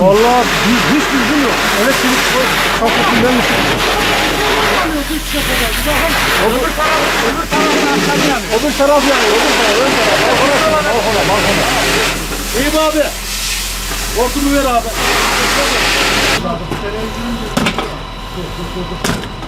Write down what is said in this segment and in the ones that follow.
var mı? Valla hiç bilgim yok. Evet çelik kapısından mı? Şey öbür taraf, öbür taraf arkadan yani. Öbür taraf yani, öbür taraf, ön taraf. Balkona, balkona, balkona. İyi mi abi? Hortumu ver abi. Dur, dur, dur.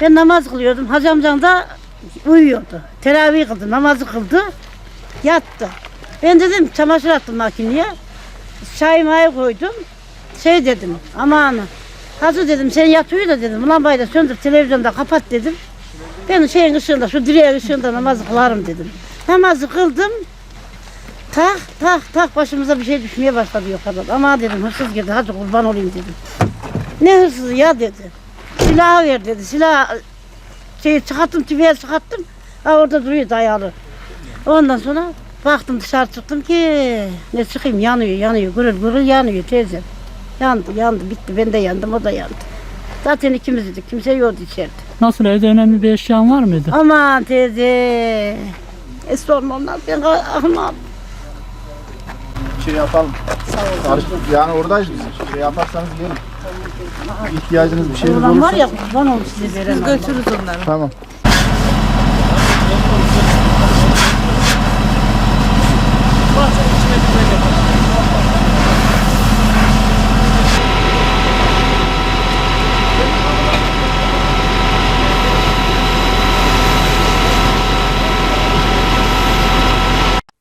Ben namaz kılıyordum. Hacı amcam da uyuyordu. Teravih kıldı, namazı kıldı. Yattı. Ben dedim çamaşır attım makineye. Çay mayı koydum. Şey dedim aman Hacı dedim sen yat uyu da dedim. Lambayı da söndür televizyonda kapat dedim. Ben şeyin ışığında şu direğin ışığında namazı kılarım dedim. Namazı kıldım. Tak tak tak başımıza bir şey düşmeye başladı yukarıdan. Ama dedim hırsız girdi hadi kurban olayım dedim. Ne hırsızı ya dedi. Silahı ver dedi. Silah şey çıkarttım tüfeği çıkarttım. Ha orada duruyor dayalı. Ondan sonra baktım dışarı çıktım ki ne çıkayım yanıyor yanıyor gırıl gırıl yanıyor teyzem. Yandı yandı bitti ben de yandım o da yandı. Zaten ikimiz idik kimse yoktu içeride. Nasıl evde önemli bir eşyan var mıydı? Aman teyze. E sorma ondan ben ahmam. Şey yapalım. Sağ olun. Yani oradayız biz. Şey yaparsanız gelin. İhtiyacınız bir şeyiniz Ulan var olursa. ya kurban olmuş size veren Allah. Götürürüz onları. Tamam.